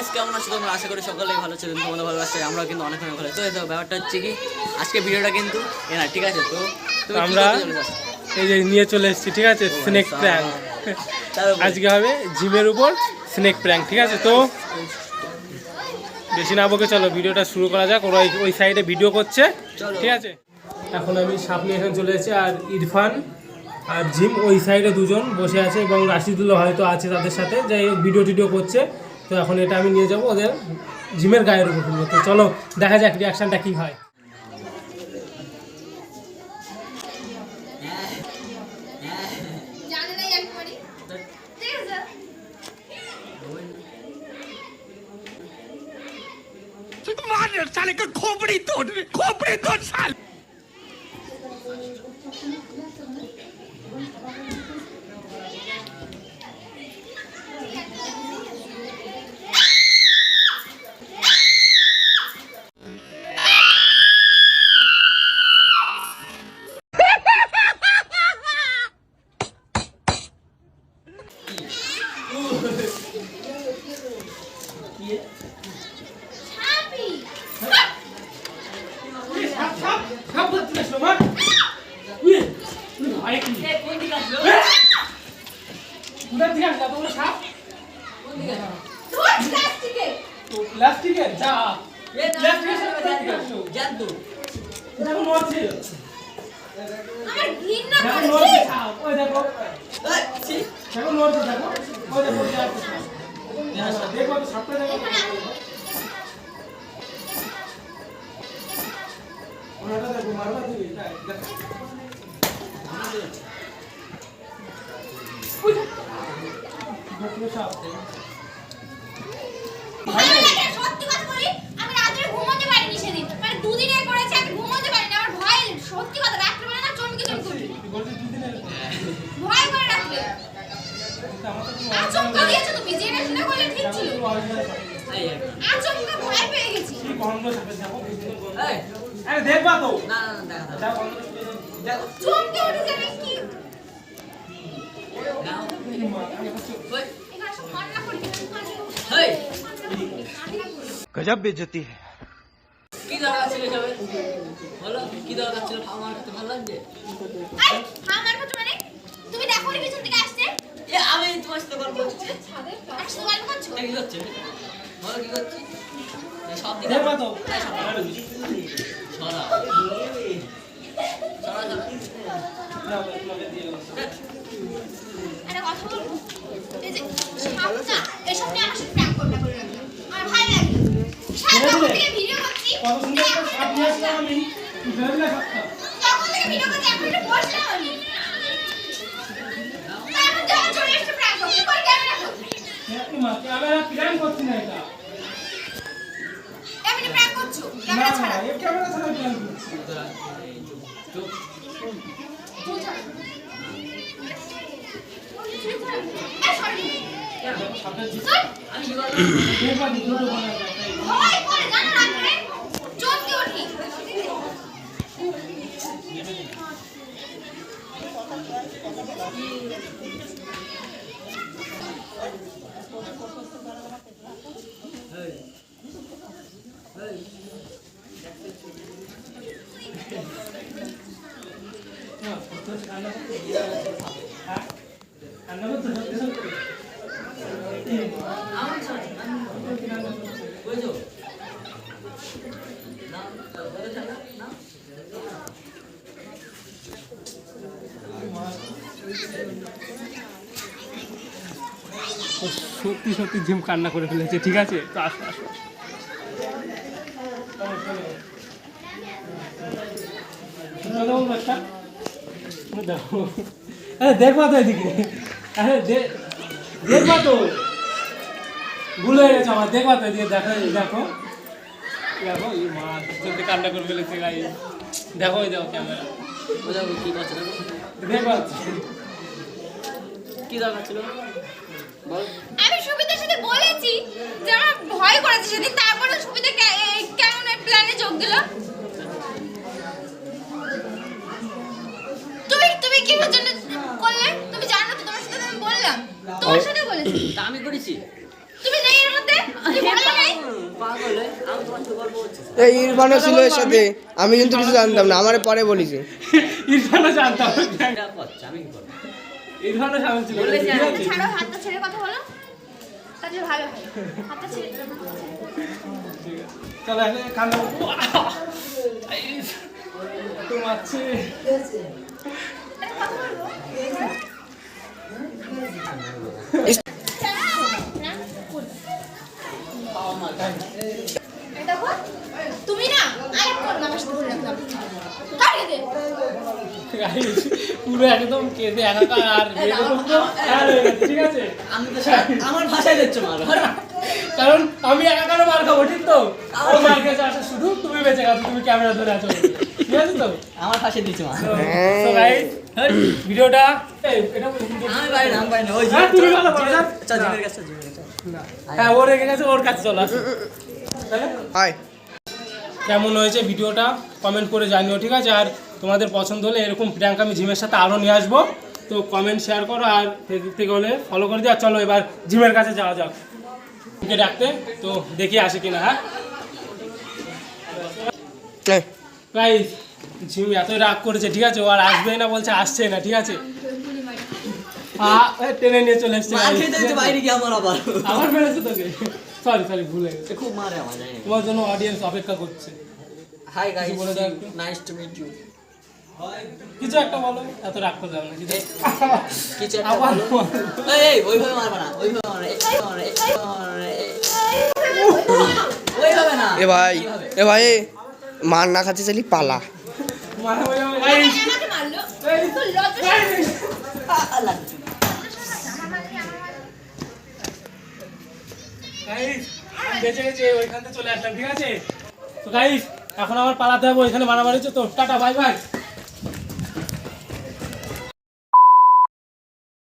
Guys কেমন আছো তোমরা? আশা করি সকলেই ভালো ছিল তোমাদের ভালো আছে আমরাও কিন্তু অনেক অনেক ভালো তো এই ব্যাপারটা হচ্ছে কি আজকে ভিডিওটা কিন্তু এ না ঠিক আছে তো আমরা-? এই যে নিয়ে চলে এসেছি ঠিক আছে স্নেক আচ্ছা। প্র্যাঙ্ক আজকে হবে জিমের উপর স্নেক প্র্যাঙ্ক ঠিক আছে তো? বেশি না বকে চলো ভিডিওটা শুরু করা যাক ওরা ওই- ওই সাইডে ভিডিও করছে ঠিক আছে? এখন আমি সাপ নিয়ে এখানে চলে এসেছি আর ইরফান আর জিম ওই সাইডে দুজন বসে আছে এবং রাশিদুল্লাহ হয়তো আছে তাদের সাথে যে ভিডিও টিডিও করছে। তো এখন এটা আমি নিয়ে যাব ওদের জিমের গায়ের উপর তুলবো। তো চলো দেখা যাক রিয়াকশনটা কী হয়। জানে না একবারই। ঠিক আছে। ছাপি যা। জ্যান্ত, আসলো। জ্যান্ত। দেখো নড়ছে আমার ঘৃণা দেখো করে নড়ছে সাপ ওই দেখো। দেখো। নড়ছে দেখো ওই দেখো। দেখো তো সাপটা দেখো। ওনাটা দেখো মারবা দিবি দেখো। সাপ ভালো লাগে, সত্যি কথা বলি আমি রাত্রে ঘুমোতে পারিনি সেদিন মানে দুদিনে করেছে আমি ঘুমোতে পারিনি আমার ভয় সত্যি কথা রাত্রেবেলা না চমকে চমকে উঠি। তুই বলছিস দুদিনের ভয় করে রাখলে আমার তো তুমি আচমকা দিয়েছ তুমি যেটা সেটা করলে ঠিক ছিল এই, একটা। গজব বেজতি কি দরকার ছিল কি দরকার ছিল? ভালো লাগছে। তুমি দেখো পিছন থেকে করছ এটা কি করছে? বলো, কি করছি? সব দিকে- তো এই, সরা। সরা। সরা, সরা। না, তোমাকে দিয়ে দেবো। একটা কথা বলব ক্যামেরা প্ল্যান করছি না এটা এমনি প্র্যাঙ্ক করছ ক্যামেরা ছাড়া এই ক্যামেরা ছাড়া প্ল্যান করছি চুপ। চুল ছাড়া চুল ছাড়া এই সরি সাপের সর আমি কি করব? দেখবা তো দুটো বানা যায় ভয় করে জানো রাত্রে চমকে উঠি এই, এই, না তো কান্না করতে হ্যাঁ কান্না করতে আমার ছাড়, আমি- বুঝছ? না, বলো ছাড়ো, না। ও সত্যি সত্যি জিম কান্না করে ফেলেছে ঠিক আছে? আসো আসো আরে দেখবা তো এদিকে। আরে দেখবা তো। ভুল হয়ে গেছে আমার দেখবা তো এদিকে দেখো দেখো। দেখো এই মা কান্না করে ফেলেছে গাই দেখো দেখো ক্যামেরা। বুঝাবো কি করছে দেখবা কি দরকার ছিল বললাম। তোমার সাথে বলেছি। আমি করেছি। তুমি নেই এর মধ্যে? তুমি ভয় পাগল আমি ইরফানও ছিল এর সাথে। কিন্তু কিছু জানতাম না আমার পরে বলিছে। ইরফানও জানতাম এটা করছে আমি কি করব? ইরফানও সামিল ছিল। বলেছি ঠিক আমি। আছে? ছাড়ো হাতটা ছেড়ে কথা বলো। তাহলে ভালো হয়। হাতটা ছেড়ে চলো এখন কান্না তো মারছে এই দেখো তুমি না আরেক কোন আমার সাথে ঘুরে রাখলাম কাটিয়ে দে Guys, পুরো একদম কেঁদে একাকার আর হয়ে ঠিক আছে। আমার ভাষায় দিচ্ছ মারো। কারণ আমি একাকারও মার খাব ঠিক তো? ও মার খেয়েছে শুধু তুমি বেঁচে গেছো তুমি ক্যামেরা ধরে আছো। ঠিক আছে তো? আমার ভাষায় দিচ্ছ মারো। তো গাইস ভিডিওটা আমি পারি না আমি ওই হ্যাঁ, তুমি ভালো পারো, চল জিমের কাছে জিমের কাছে। হ্যাঁ ও রেখে গেছে ওর কাছে চলো কেমন হয়েছে ভিডিওটা? কমেন্ট করে জানিও ঠিক আছে? আর তোমাদের পছন্দ হলে এরকম প্র্যাঙ্ক আমি জিমের সাথে আরও নিয়ে আসব। তো কমেন্ট শেয়ার করো আর ফেসবুক থেকে হলে ফলো করে দিও। আর চলো এবার জিমের কাছে যাওয়া যাক। ওকে ডাকতে? তো দেখি আসে কিনা হ্যাঁ? এই, জিম এতই রাগ করেছে ঠিক আছে? ও আর আসবেই না বলছে আসছে না ঠিক আছে? টেনে নিয়ে চলে এসছে। আবার। মেরেছে তোকে? সরি সরি ভুলে গেছে। খুব মারে আমার তোমার জন্য অডিয়েন্স অপেক্ষা করছে। হাই গাইস বলে দাও একটু। নাইস টু মিট ইউ কিছু একটা বলো এত রাগ করলাম না কিছু কিছু একটা বলো। এই এই ওইভাবে মারবা না ওইভাবে মারবা না এইভাবে মারবা না, এইভাবে মারবা না, এই- ওইভাবে না। এ ভাই এ ভাই মার না চাইলি পালা। এখন আমার পালাতে হবে ওইখানে মারামারি হচ্ছে তো টাটা বাই বাই